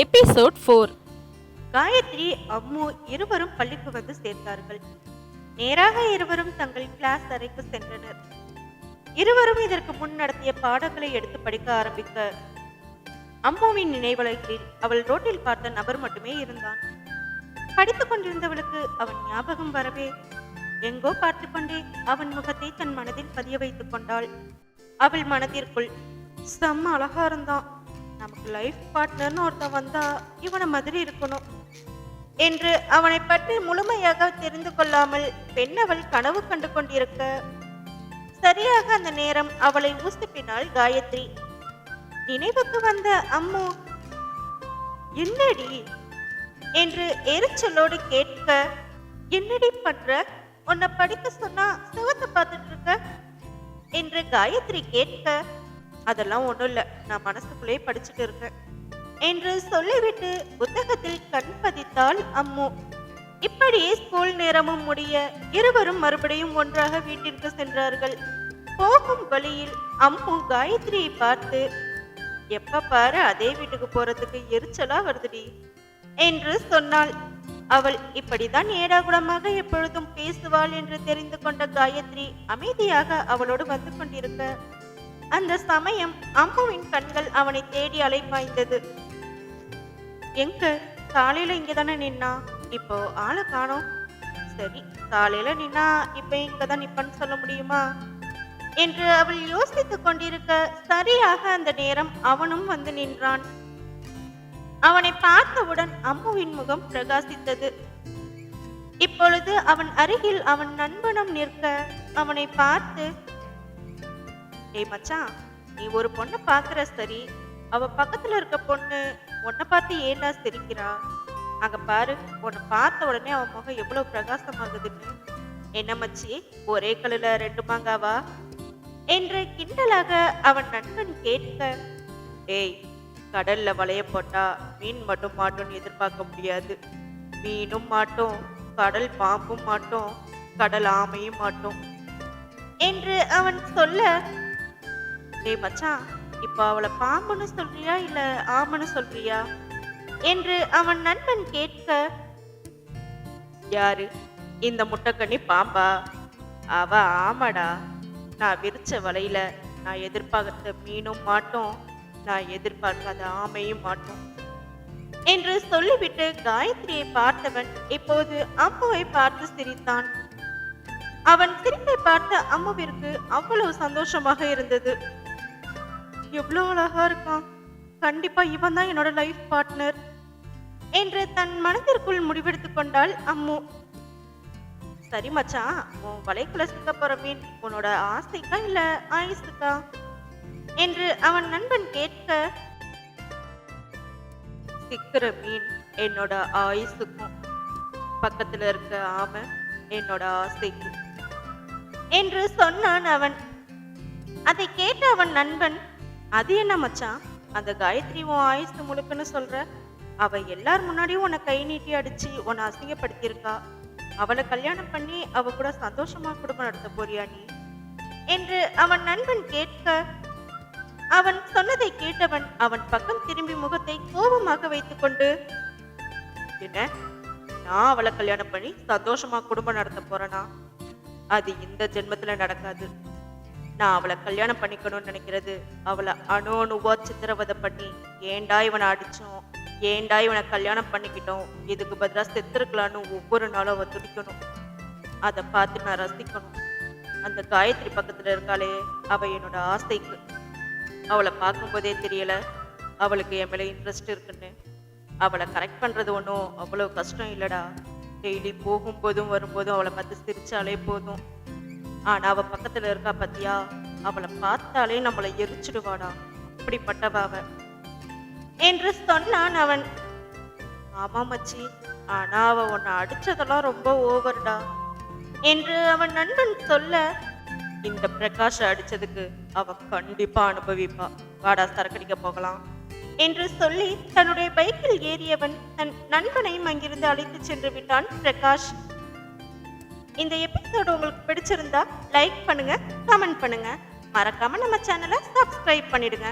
Episode four Gayatri Ammu இருவரும் பள்ளிக்கு வந்து சேர்ந்தார்கள். நேராக இருவரும் தங்கள் கிளாஸ் அறைக்கு சென்றனர். இருவரும் இதற்கு முன் நடத்திய பாடங்களை எடுத்து படிக்க ஆரம்பிக்க அம்முவின் நினைவலைகளில் அவள் ரோட்டில் பார்த்த நபர் மட்டுமே இருந்தான். படித்துக் கொண்டிருந்தவளுக்கு அவன் ஞாபகம் வரவே எங்கோ பார்த்து கொண்டே அவன் முகத்தை தன் மனதில் பதிய வைத்துக் கொண்டாள். அவள் மனதிற்குள் செம்ம அழகா இருந்தான். நமக்கு லைஃப் பார்ட்னர்னு ஒருத்தன் வந்தா இவனை மாதிரி இருக்கணும். என்று அவனை பற்றி முழுமையாக தெரிந்து கொள்ளாமல் பெண் அவள் கனவு கண்டு கொண்டிருக்க சரியாக அந்த நேரம் அவளை ஊசிப்பினாள் காயத்ரி நினைவுக்கு வந்த அம்மு என்னடி? என்று எரிச்சலோடு கேட்க என்னடி பண்ற? உன்னை படிக்க சொன்னா சிவத்தை பார்த்துட்டு இருக்க? என்று காயத்ரி கேட்க அதெல்லாம் ஒண்ணும் இல்ல. நான் மனசுக்குள்ளே படிச்சுட்டு இருக்கேன். என்று சொல்லிவிட்டு புத்தகத்தில் கண் பதித்தாள் அம்மு. இப்படியே ஸ்கூல் நேரமும் முடிய இருவரும் மறுபடியும் ஒன்றாக வீட்டிற்கு சென்றார்கள். போகும் வழியில் அம்மு காயத்ரியை பார்த்து எப்ப பாரு அதே வீட்டுக்கு போறதுக்கு எரிச்சலா வருதுடி என்று சொன்னாள். அவள் இப்படிதான் ஏடாகுடமாக எப்பொழுதும் பேசுவாள் என்று தெரிந்து கொண்ட காயத்ரி அமைதியாக அவளோடு வந்து கொண்டிருக்க அந்த சமயம் அம்முவின் கண்கள் அவனை தேடி அலைப்பாய்ந்தது. எங்க? காலையில இங்க தானே நின்னா? இப்போ ஆளை காணோம். சரி காலையில நின்னா இப்ப இங்கதான் நிப்பன்னு சொல்ல முடியுமா? என்று அவள் யோசித்துக் கொண்டிருக்க சரியாக அந்த நேரம் அவனும் வந்து நின்றான். அவனை பார்த்தவுடன் அம்முவின் முகம் பிரகாசித்தது. இப்பொழுது அவன் அருகில் அவன் நண்பனும் நிற்க அவனை பார்த்து ஏய் மச்சான் நீ ஒரு பொண்ணை பார்க்குற சரி அவ பக்கத்துல இருக்க பொண்ணு உன்னை பார்த்து ஏண்டா சிரிக்கிறா? அங்க பாரு உன்னை பார்த்த உடனே அவன் முகம் எவ்வளவு பிரகாசமாகுதுன்னு. என்ன மச்சி ஒரே கல்லுல ரெண்டு மாங்காவா? என்று கிண்டலாக அவன் நண்பன் கேட்க டேய் கடல்ல வளைய போட்டா மீன் மட்டும் மாட்டோம்னு எதிர்பார்க்க முடியாது. மீனும் மாட்டோம் கடல் பாம்பும் மாட்டோம் கடல் ஆமையும் மாட்டோம். என்று அவன் சொல்ல டேய் மச்சான் இப்போ அவளை பாம்புன்னு சொல்றியா இல்ல ஆமன்னு சொல்றியா? என்று அவன் நண்பன் கேட்க யாரு? இந்த முட்டைக்கண்ணி பாம்பா? அவ ஆமாடா. நான் விரிச்ச வலையில நான் எதிர்பார்த்த மீனும் மாட்டோம். நான் எதிர்பார்க்காத ஆமையும் மாட்டோம். என்று சொல்லிவிட்டு காயத்ரியை பார்த்தவன் இப்போது அம்முவை பார்த்து சிரித்தான். அவன் திரும்பி பார்த்த அம்முவிற்கு அவ்வளவு சந்தோஷமாக இருந்தது. எவ்வளோ அழகா இருக்கான். கண்டிப்பா இவன் தான் என்னோட லைஃப் பார்ட்னர் என்று தன் மனதிற்குள் முடிவெடுத்துக் கொண்டாள் அம்மு. சரி மச்சான் உன் வலைக்குள்ள சிக்க போற மீன் உன்னோட ஆசைக்கா இல்ல ஆயுசுக்கா? என்று அவன் நண்பன் கேட்க சிக்கிற மீன் என்னோட ஆயுசுக்கும் பக்கத்துல இருக்க ஆமை என்னோட ஆசைக்கும் என்று சொன்னான் அவன். அதை கேட்ட அவன் நண்பன் அது என்ன மச்சான்? அந்த காயத்ரி உன் ஆயுசு முழுக்குன்னு சொல்ற? அவ எல்லார் முன்னாடியும் உன்னை கை நீட்டி அடிச்சு உன்னை அசிங்கப்படுத்தியிருக்கா. அவளை கல்யாணம் பண்ணி அவ கூட சந்தோஷமா குடும்பம் நடத்த போறியா நீ? என்று அவன் நண்பன் கேட்க அவன் சொன்னதை கேட்டவன் அவன் பக்கம் திரும்பி முகத்தை கோபமாக வைத்துக்கொண்டு என்ன? நான் அவளை கல்யாணம் பண்ணி சந்தோஷமா குடும்பம் நடத்த போறேனா? அது இந்த ஜென்மத்துல நடக்காது. நான் அவளை கல்யாணம் பண்ணிக்கணும்னு நினைக்கிறது. அவளை அணு அணுவா சித்திரவதை பண்ணி ஏண்டா இவனை அடிச்சோம்? ஏண்டா இவனை கல்யாணம் பண்ணிக்கிட்டோம்? இதுக்கு பதிலாக செத்துருக்கலான்னு ஒவ்வொரு நாளும் அவ துடிக்கணும். அதை பார்த்து நான் ரசிக்கணும். அந்த காயத்ரி பக்கத்துல இருக்காளே அவ என்னோட ஆசைக்கு. அவளை பார்க்கும்போதே தெரியல அவளுக்கு என் மேல இன்ட்ரெஸ்ட் இருக்குன்னு. அவளை கரெக்ட் பண்றது ஒன்றும் அவ்வளோ கஷ்டம் இல்லடா. டெய்லி போகும்போதும் வரும்போதும் அவளை பார்த்து சிரிச்சாலே போதும். ஆனா அவ பக்கத்துல இருக்கா பாத்தியா? அவளை பார்த்தாலே நம்மளை எரிச்சிடுவாடா. அப்படிப்பட்டவ அவ. என்று சொன்னான் அவன். ஆமா மச்சி ஆனா அவ உன்னை அடிச்சதெல்லாம் ரொம்ப ஓவர்டா. என்று அவன் நண்பன் சொல்ல இந்த பிரகாஷ் அடிச்சதுக்கு அவ கண்டிப்பா அனுபவிப்பா. வாடா சரக்கடிக்க போகலாம். என்று சொல்லி தன்னுடைய பைக்கில் ஏறியவன் தன் நண்பனையும் அங்கிருந்து அழைத்து சென்று விட்டான் பிரகாஷ். இந்த எபிசோடு உங்களுக்கு பிடிச்சிருந்தா லைக் பண்ணுங்க கமெண்ட் பண்ணுங்க. மறக்காம நம்ம சேனலை சப்ஸ்கிரைப் பண்ணிடுங்க.